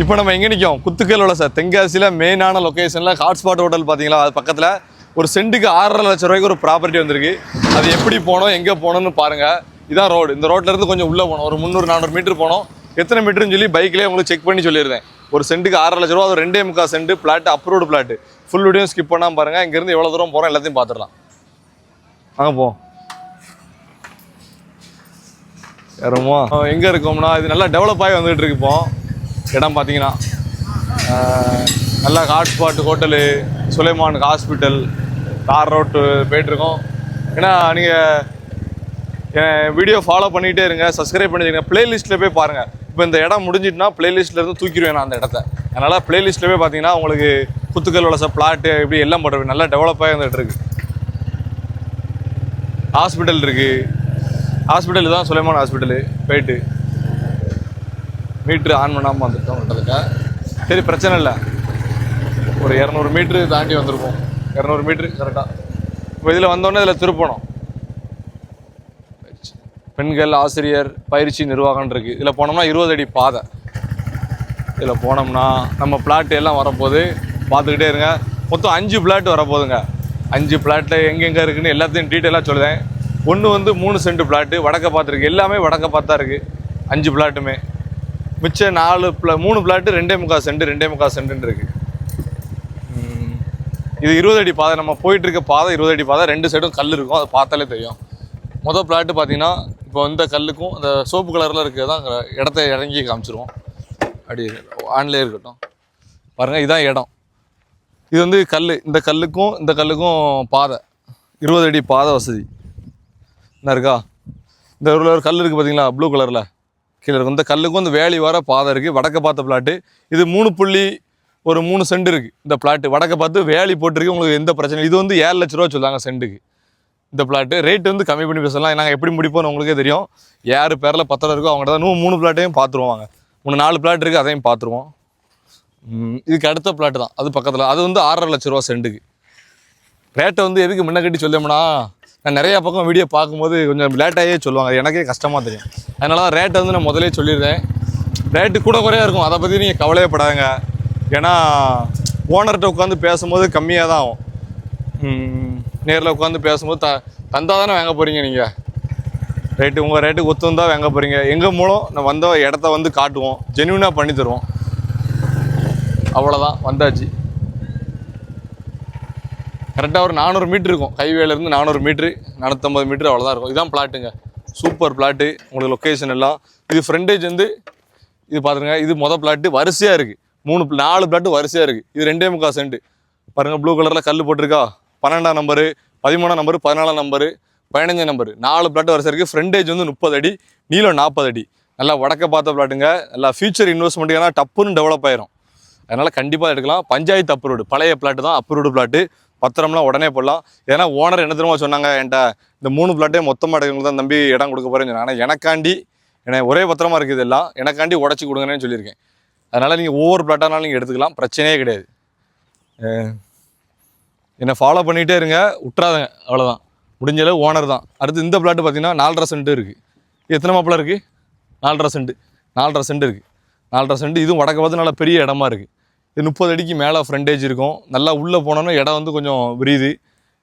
இப்போ நம்ம எங்கே நிற்கும் குத்துக்கல் உள்ள சார் தென்காசியில் மெயினான லொக்கேஷனில் ஹாட்ஸ்பாட் ஹோட்டல் பார்த்தீங்களா? அது பக்கத்தில் ஒரு சென்ட்டுக்கு ஆறரை லட்சம் ரூபாய்க்கு ஒரு ப்ராப்பர்ட்டி வந்திருக்கு. அது எப்படி போனோம் எங்கே போகணும்னு பாருங்கள் இதான் ரோடு இந்த ரோட்ல இருந்து கொஞ்சம் உள்ளே போனோம். ஒரு முந்நூறு நானூறு மீட்டர் போனோம். எத்தனை மீட்டர்னு சொல்லி பைக்லேயே உங்களுக்கு செக் பண்ணி சொல்லியிருந்தேன். ஒரு சென்ட்டுக்கு ஆறரை லட்ச ரூபா அது ரெண்டே முக்கால் cent. Plot approved plot full video skip பண்ணாமல் பாருங்கள் இங்கேருந்து எவ்வளோ தூரம் போகிறோம் எல்லாத்தையும் பார்த்துடலாம். வாங்க போ. ஏறுமா எங்கே இருக்கோம்னா? இது நல்லா டெவலப் ஆகி வந்துகிட்டு இருக்கு இப்போ. இடம் பார்த்தீங்கன்னா ஆஹ், நல்லா hotspot hotel Sulaiman hospital tar road போயிட்டுருக்கோம். ஏன்னா நீங்கள் என் வீடியோ ஃபாலோ பண்ணிகிட்டே இருங்க சப்ஸ்கிரைப் பண்ணிடுங்க ப்ளேலிஸ்ட்டில் போய் பாருங்கள் இப்போ இந்த இடம் முடிஞ்சிட்டுனா ப்ளேலிஸ்ட்லேருந்து இருந்து தூக்கிடுவேன் நான் அந்த இடத்த. அதனால் பிளேலிஸ்ட்டில் போய் பார்த்தீங்கன்னா உங்களுக்கு குத்துக்கல் வளச பிளாட்டு இப்படி எல்லாம் போட்டுருவேன் நல்லா டெவலப் இருந்துகிட்டு இருக்கு. ஹாஸ்பிட்டல் இருக்குது ஹாஸ்பிட்டல் தான் சுலைமான் ஹாஸ்பிட்டலு. போயிட்டு மீட்ரு ஆன் பண்ணாமல் வந்துட்டோம் விட்டதுக்கா சரி பிரச்சனை இல்லை. ஒரு இரநூறு மீட்ரு தாண்டி வந்திருப்போம். இரநூறு மீட்ரு கரெக்டாக இப்போ இதில் வந்தோடனே இதில் திருப்பணும். பெண்கள் ஆசிரியர் பயிற்சி நிர்வாகம் இருக்குது இதில் போனோம்னா இருபது அடி பாதை. இதில் போனோம்னா நம்ம பிளாட் எல்லாம் வரப்போது பார்த்துக்கிட்டே இருங்க. மொத்தம் அஞ்சு பிளாட் வரப்போகுதுங்க. அஞ்சு பிளாட்டில் எங்கெங்கே இருக்குதுன்னு எல்லாத்தையும் டீட்டெயிலாக சொல்லுதேன். ஒன்று வந்து மூணு சென்ட் பிளாட்டு வடக்க பார்த்துருக்கு. எல்லாமே வடக்க பார்த்தா இருக்குது அஞ்சு பிளாட்டுமே மிச்சம் நாலு பிளா மூணு பிளாட்டு ரெண்டே முக்கால் சென்ட் ரெண்டே முக்கால் சென்ட்டுன்னு இருக்குது. இது இருபது அடி பாதை. நம்ம போயிட்டு இருக்க பாதை இருபது அடி பாதை. ரெண்டு சைடும் கல் இருக்கும். அதை பார்த்தாலே தெரியும். மொதல் பிளாட்டு பார்த்தீங்கன்னா இப்போ இந்த கல்லுக்கும் அந்த சோப்பு கலரில் இருக்கிறது தான் இடத்த இறங்கி காமிச்சிருவோம். அப்படி ஆன்லேயே இருக்கட்டும். பாருங்கள் இதான் இடம். இது வந்து கல் இந்த கல்லுக்கும் இந்த கல்லுக்கும் பாதை. இருபது அடி பாதை வசதி. என்ன இருக்கா? இந்த ஒரு கல் இருக்குது பார்த்தீங்களா ப்ளூ கலரில் கீழே இருக்கும். இந்த கல்லுக்கும் இந்த வேலி வர பாதை இருக்குது வடக்க பார்த்த பிளாட்டு இது மூணு புள்ளி ஒரு மூணு சென்ட் இருக்குது இந்த பிளாட்டு வடக்க பார்த்து வேலி போட்டிருக்கு. உங்களுக்கு எந்த பிரச்சனையும் இது வந்து ஏழு லட்ச ரூபா சொல்லுவாங்க சென்ட்டுக்கு இந்த பிளாட்டு ரேட் வந்து கம்மி பண்ணி பேசலாம். நாங்கள் எப்படி முடிப்போம்னு உங்களுக்கே தெரியும். யார் பேரில் பத்திரம் இருக்கோ அவங்கள்ட்ட தான். நூறு மூணு பிளாட்டையும் பார்த்துருவாங்க. மூணு நாலு பிளாட் இருக்குது அதையும் பார்த்துருவோம். இதுக்கு அடுத்த பிளாட்டு தான். அது பக்கத்தில். அது வந்து ஆறரை லட்ச ரூபா சென்ட்டுக்கு ரேட்டை வந்து எதுக்கு முன்ன கட்டி சொல்லணும்னா நான் நிறையா பக்கம் வீடியோ பார்க்கும்போது கொஞ்சம் லேட்டாகவே சொல்லுவாங்க. எனக்கே கஷ்டமாக தெரியும். அதனால தான் ரேட்டை வந்து நான் முதலே சொல்லிடுறேன். ரேட்டு கூட குறையா இருக்கும். அதை பற்றி நீங்கள் கவலையப்படாதுங்க ஏன்னா ஓனர்கிட்ட உட்காந்து பேசும்போது கம்மியாக தான் ஆகும். நேரில் உட்காந்து பேசும்போது த தந்தால் தானே வாங்க போகிறீங்க நீங்கள் ரேட்டு உங்கள் ரேட்டுக்கு ஒத்து வந்தால் வாங்க போகிறீங்க எங்கள் மூலம் நான் வந்த இடத்த வந்து காட்டுவோம். ஜென்யூனாக பண்ணி தருவோம். அவ்வளோதான் வந்தாச்சு. கரெக்டாக ஒரு நானூறு மீட்ரு இருக்கும். ஹைவேலேருந்து நானூறு மீட்ரு நானூற்றம்பது மீட்ரு அவ்வளோதான் இருக்கும். இதுதான் பிளாட்டுங்க சூப்பர் பிளாட்டு உங்களுக்கு லொக்கேஷன் எல்லாம். இது ஃப்ரண்டேஜ் வந்து இது பார்த்துருங்க இது மொதல் பிளாட்டு வரிசையாக இருக்குது மூணு நாலு பிளாட்டு வரிசையாக இருக்குது இது ரெண்டே முக்கால் சென்ட் பாருங்கள் ப்ளூ கலரில் கல் போட்டிருக்கா? பன்னெண்டாம் நம்பரு பதிமூணாம் நம்பரு பதினாலாம் நம்பரு பதினஞ்சாம் நம்பரு நாலு பிளாட்டு வரிசை இருக்குது ஃப்ரண்டேஜ் வந்து முப்பது அடி நீளம் நாற்பது அடி. நல்லா வடக்க பார்த்த பிளாட்டுங்க நல்லா ஃபியூச்சர் இன்வெஸ்ட்மெண்ட் ஏன்னா டப்புன்னு டெவலப் ஆயிரும். அதனால் கண்டிப்பாக எடுக்கலாம். பஞ்சாயத்து அப்ரூவ்டு பழைய பிளாட்டு தான் அப்ரூவ்டு பிளாட்டு பத்திரம்லாம் உடனே போடலாம். ஏன்னா ஓனர் என்ன திரும்ப சொன்னாங்க? என்கிட்ட இந்த மூணு பிளாட்டே மொத்தமாக எடுக்கிறவங்க தான் தம்பி இடம் கொடுக்க போகிறேன்னு சொன்னாங்க. ஆனால் எனக்காண்டி எனக்கு ஒரே பத்திரமா இருக்குது எல்லாம் எனக்காண்டி உடச்சி கொடுங்கன்னு சொல்லியிருக்கேன். அதனால் நீங்கள் ஒவ்வொரு பிளாட்டானாலும் நீங்கள் எடுத்துக்கலாம். பிரச்சனையே கிடையாது. என்னை ஃபாலோ பண்ணிகிட்டே இருங்க. விட்றாதங்க அவ்வளோதான் முடிஞ்ச அளவு ஓனர் தான். அடுத்து இந்த பிளாட்டு பார்த்தீங்கன்னா நாலரை சென்ட் இருக்குது எத்தனை மாப்பிள இருக்குது நாலரை சென்ட் நாலரை சென்ட் இருக்குது நாலரை சென்ட் இதுவும் வடக்க பார்த்து நல்லா பெரிய இடமா இருக்குது இது முப்பது அடிக்கு மேலே ஃப்ரண்டேஜ் இருக்கும். நல்லா உள்ளே போனோன்னா இடம் வந்து கொஞ்சம் விரியுது.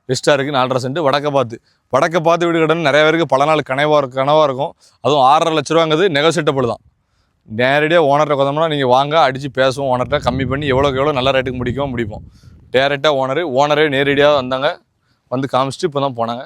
பெஸ்ட்டாக இருக்குது நாலரை சென்ட் வடக்க பார்த்து. வடக்க பார்த்து வீடு கடன் நிறைய பேருக்கு பல நாள் கனவாக இருக்கும் கனவாக இருக்கும். அதுவும் ஆறரை லட்ச ரூபாங்கிறது நெகோசியேட்டபிள் தான். நேரடியாக ஓனர்கிட்ட உட்காந்தோம்னா நீங்கள் வாங்க அடித்து பேசுவோம் ஓனர்கிட்ட கம்மி பண்ணி எவ்வளோக்கு எவ்வளோ நல்ல ரேட்டுக்கு முடிக்கவும் முடிப்போம். டேரெக்டாக ஓனரு ஓனரே நேரடியாக வந்தாங்க. வந்து காமிச்சிட்டு இப்போ தான் போனாங்க.